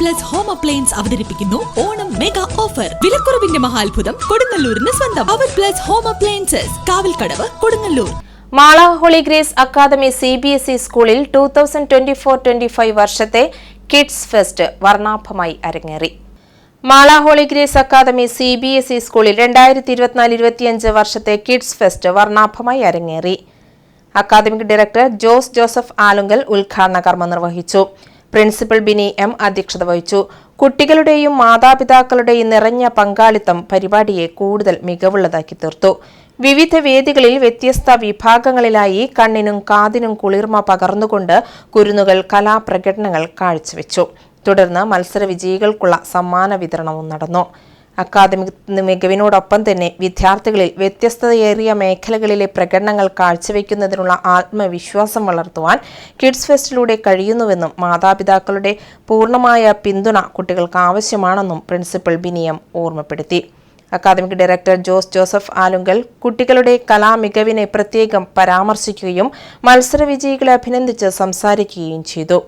Appliance അവതരിപ്പിക്കുന്നു. Onam mega offer വിലക്കുറവിന്റെ മഹാത്ഭുതം കൊടുങ്ങല്ലൂരിന് സ്വന്തം. അവർ plus home appliances Kavalkadavu Kodungallur. Mala Holy Grace Academy C B S E സ്കൂളിൽ two thousand twenty four twenty five വർഷത്തെ kids fest വർണാഭമായി അരങ്ങേറി. Mala Holy Grace Academy C B S E സ്കൂളിൽ രണ്ടായിരത്തി ഇരുപത്തിനാല് ഇരുപത്തിയഞ്ച് വർഷത്തെ കിഡ്സ് ഫെസ്റ്റ് വർണാഭമായി അരങ്ങേറി. അക്കാദമിക് ഡയറക്ടർ ജോസ് ജോസഫ് ആലുങ്കൽ ഉദ്ഘാടന കർമ്മം നിർവഹിച്ചു. പ്രിൻസിപ്പൽ ബിനി എം അധ്യക്ഷത വഹിച്ചു. കുട്ടികളുടെയും മാതാപിതാക്കളുടെയും നിറഞ്ഞ പങ്കാളിത്തം പരിപാടിയെ കൂടുതൽ മികവുള്ളതാക്കി തീർത്തു. വിവിധ വേദികളിൽ വ്യത്യസ്ത വിഭാഗങ്ങളിലായി കണ്ണിനും കാതിനും കുളിർമ പകർന്നുകൊണ്ട് കുരുന്നുകൾ കലാപ്രകടനങ്ങൾ കാഴ്ചവെച്ചു. തുടർന്ന് മത്സര വിജയികൾക്കുള്ള സമ്മാന വിതരണവും നടന്നു. അക്കാദമിക് മികവിനോടൊപ്പം തന്നെ വിദ്യാർത്ഥികളിൽ വ്യത്യസ്തതയേറിയ മേഖലകളിലെ പ്രകടനങ്ങൾ കാഴ്ചവെക്കുന്നതിനുള്ള ആത്മവിശ്വാസം വളർത്തുവാൻ കിഡ്സ് ഫെസ്റ്റിലൂടെ കഴിയുന്നുവെന്നും മാതാപിതാക്കളുടെ പൂർണമായ പിന്തുണ കുട്ടികൾക്ക് ആവശ്യമാണെന്നും പ്രിൻസിപ്പൽ ബിനിയം ഓർമ്മപ്പെടുത്തി. അക്കാദമിക് ഡയറക്ടർ ജോസ് ജോസഫ് ആലുങ്കൽ കുട്ടികളുടെ കലാമികവിനെ പ്രത്യേകം പരാമർശിക്കുകയും മത്സരവിജയികളെ അഭിനന്ദിച്ച് സംസാരിക്കുകയും ചെയ്തു.